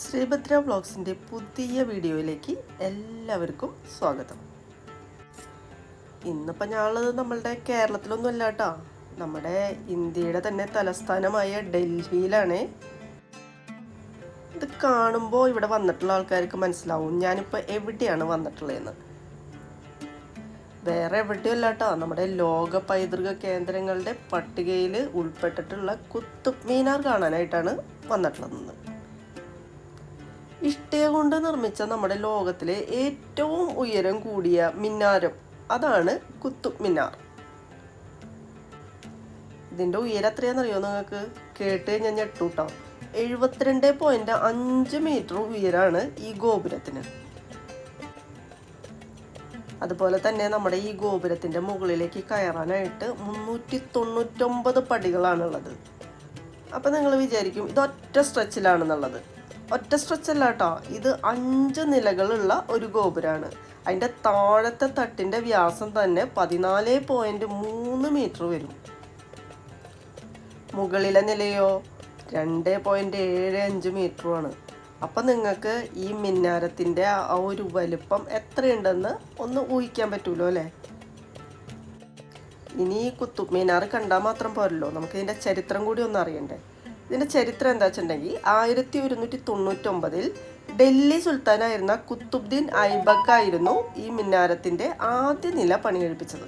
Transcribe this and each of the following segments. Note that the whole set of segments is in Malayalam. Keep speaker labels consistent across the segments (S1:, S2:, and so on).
S1: ശ്രീഭദ്ര വ്ളോഗ്സിന്റെ പുതിയ വീഡിയോയിലേക്ക് എല്ലാവർക്കും സ്വാഗതം. ഇന്നിപ്പോൾ ഞങ്ങൾ നമ്മളുടെ കേരളത്തിലൊന്നും അല്ല കേട്ടോ. നമ്മുടെ ഇന്ത്യയുടെ തന്നെ തലസ്ഥാനമായ ഡൽഹിയിലാണ്. ഇത് കാണുമ്പോൾ ഇവിടെ വന്നിട്ടുള്ള ആൾക്കാർക്ക് മനസ്സിലാവും ഞാനിപ്പോൾ എവിടെയാണ് വന്നിട്ടുള്ളതെന്ന്. വേറെ എവിടെയല്ല കേട്ടോ. നമ്മുടെ ലോക പൈതൃക കേന്ദ്രങ്ങളുടെ പട്ടികയിൽ ഉൾപ്പെട്ടിട്ടുള്ള കുത്തുബ് മീനാർ കാണാനായിട്ടാണ് വന്നിട്ടുള്ളത് ഇഷ്ടിക കൊണ്ട് നിർമ്മിച്ച നമ്മുടെ ലോകത്തിലെ ഏറ്റവും ഉയരം കൂടിയ മിന്നാരം അതാണ് കുത്തുബ് മിനാർ. ഇതിന്റെ ഉയരം എത്രയാണെന്നറിയോ നിങ്ങൾക്ക്? കേട്ട് ഞാൻ ഞെട്ടൂട്ടോ. എഴുപത്തിരണ്ട് പോയിന്റ് അഞ്ച് മീറ്റർ ഉയരാണ് ഈ ഗോപുരത്തിന്. അതുപോലെ തന്നെ നമ്മുടെ ഈ ഗോപുരത്തിന്റെ മുകളിലേക്ക് കയറാനായിട്ട് മുന്നൂറ്റി തൊണ്ണൂറ്റൊമ്പത് പടികളാണുള്ളത്. അപ്പൊ നിങ്ങൾ വിചാരിക്കും ഇതൊറ്റ സ്ട്രെച്ചിലാണെന്നുള്ളത് ഒറ്റ സ്ട്രെച്ച് അല്ല കേട്ടോ. ഇത് അഞ്ച് നിലകളുള്ള ഒരു ഗോപുരമാണ് അതിന്റെ താഴത്തെ തട്ടിന്റെ വ്യാസം തന്നെ പതിനാല് പോയിന്റ് മൂന്ന് മീറ്റർ വരും. മുകളിലെ നിലയോ രണ്ട് പോയിന്റ് ഏഴ് അഞ്ച് മീറ്ററുമാണ് അപ്പം നിങ്ങൾക്ക് ഈ മിന്നാരത്തിന്റെ ആ ഒരു വലുപ്പം എത്രയുണ്ടെന്ന് ഒന്ന് ഊഹിക്കാൻ പറ്റുമല്ലോ അല്ലേ? ഇനി ഈ കുത്തുബ് മിനാർ കണ്ടാൽ മാത്രം പോരല്ലോ. നമുക്കിതിന്റെ ചരിത്രം കൂടി ഒന്ന് അറിയണ്ടേ? ഇതിന്റെ ചരിത്രം എന്താ വെച്ചിട്ടുണ്ടെങ്കിൽ ആയിരത്തി ഒരുന്നൂറ്റി തൊണ്ണൂറ്റൊമ്പതിൽ ഡൽഹി സുൽത്താനായിരുന്ന കുത്തുബ്ദീൻ ഐബക്ക് ആയിരുന്നു ഈ മിന്നാരത്തിന്റെ ആദ്യ നില പണി കഴിപ്പിച്ചത്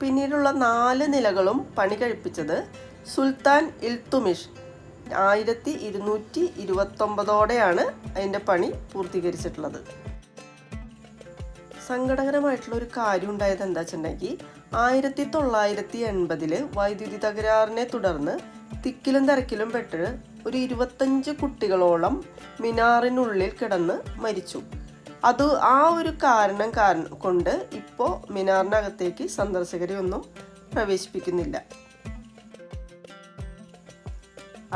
S1: പിന്നീടുള്ള നാല് നിലകളും പണി കഴിപ്പിച്ചത് സുൽത്താൻ ഇൽത്തുമിഷ്. ആയിരത്തി ഇരുന്നൂറ്റി ഇരുപത്തൊമ്പതോടെയാണ് അതിന്റെ പണി പൂർത്തീകരിച്ചിട്ടുള്ളത്. സങ്കടകരമായിട്ടുള്ള ഒരു കാര്യം ഉണ്ടായത് എന്താ വെച്ചിട്ടുണ്ടെങ്കിൽ ആയിരത്തി തൊള്ളായിരത്തി എൺപതിൽ വൈദ്യുതി തകരാറിനെ തുടർന്ന് തിക്കിലും തിരക്കിലും പെട്ട് ഒരു ഇരുപത്തഞ്ച് കുട്ടികളോളം മിനാറിനുള്ളിൽ കിടന്ന് മരിച്ചു. അത് ആ ഒരു കാരണം കാരണം കൊണ്ട് ഇപ്പോൾ മിനാറിനകത്തേക്ക് സന്ദർശകരെ ഒന്നും പ്രവേശിപ്പിക്കുന്നില്ല.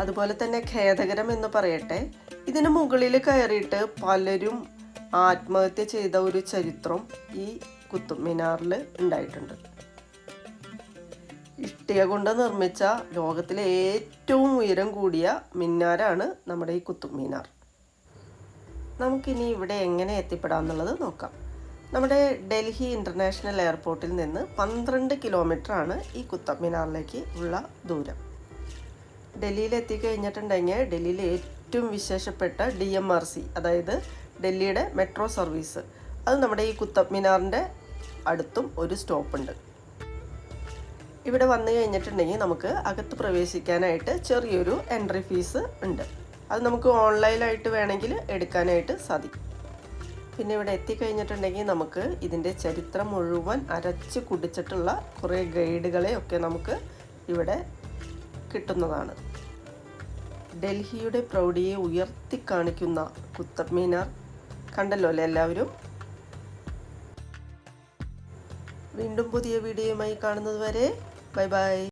S1: അതുപോലെ തന്നെ ഖേദകരം എന്ന് പറയട്ടെ ഇതിന് മുകളിൽ കയറിയിട്ട് പലരും ആത്മഹത്യ ചെയ്ത ഒരു ചരിത്രം ഈ കുത്തുബ് മിനാറിൽ ഉണ്ടായിട്ടുണ്ട്. ഇഷ്ടിക കൊണ്ട് നിർമ്മിച്ച ലോകത്തിലെ ഏറ്റവും ഉയരം കൂടിയ മിന്നാരാണ് നമ്മുടെ ഈ കുത്തുബ് മിനാർ. നമുക്കിനി ഇവിടെ എങ്ങനെ എത്തിപ്പെടാം എന്നുള്ളത് നോക്കാം. നമ്മുടെ ഡൽഹി ഇന്റർനാഷണൽ എയർപോർട്ടിൽ നിന്ന് പന്ത്രണ്ട് ആണ് ഈ കുത്തബ് മിനാറിലേക്ക് ഉള്ള ദൂരം. ഡൽഹിയിൽ എത്തിക്കഴിഞ്ഞിട്ടുണ്ടെങ്കിൽ ഡൽഹിയിലെ ഏറ്റവും വിശേഷപ്പെട്ട ഡി എം ആർ സി അതായത് ഡൽഹിയുടെ മെട്രോ സർവീസ്. അത് നമ്മുടെ ഈ കുത്തബ് മിനാറിന്റെ അടുത്തും ഒരു സ്റ്റോപ്പ് ഉണ്ട് ഇവിടെ വന്നു കഴിഞ്ഞിട്ടുണ്ടെങ്കിൽ നമുക്ക് അകത്ത് പ്രവേശിക്കാനായിട്ട് ചെറിയൊരു എൻട്രി ഫീസ് ഉണ്ട്. അത് നമുക്ക് ഓൺലൈനായിട്ട് വേണമെങ്കിൽ എടുക്കാനായിട്ട് സാധിക്കും. പിന്നെ ഇവിടെ എത്തിക്കഴിഞ്ഞിട്ടുണ്ടെങ്കിൽ നമുക്ക് ഇതിന്റെ ചരിത്രം മുഴുവൻ അരച്ച് കുടിച്ചിട്ടുള്ള കുറേ ഗൈഡുകളെ ഒക്കെ നമുക്ക് ഇവിടെ കിട്ടുന്നതാണ്. ഡൽഹിയുടെ പ്രൗഢിയെ ഉയർത്തി കാണിക്കുന്ന കുത്തബ് മീനാർ കണ്ടല്ലോ അല്ലേ എല്ലാവരും? വീണ്ടും പുതിയ വീഡിയോയുമായി കാണുന്നത് വരെ ബൈ ബൈ.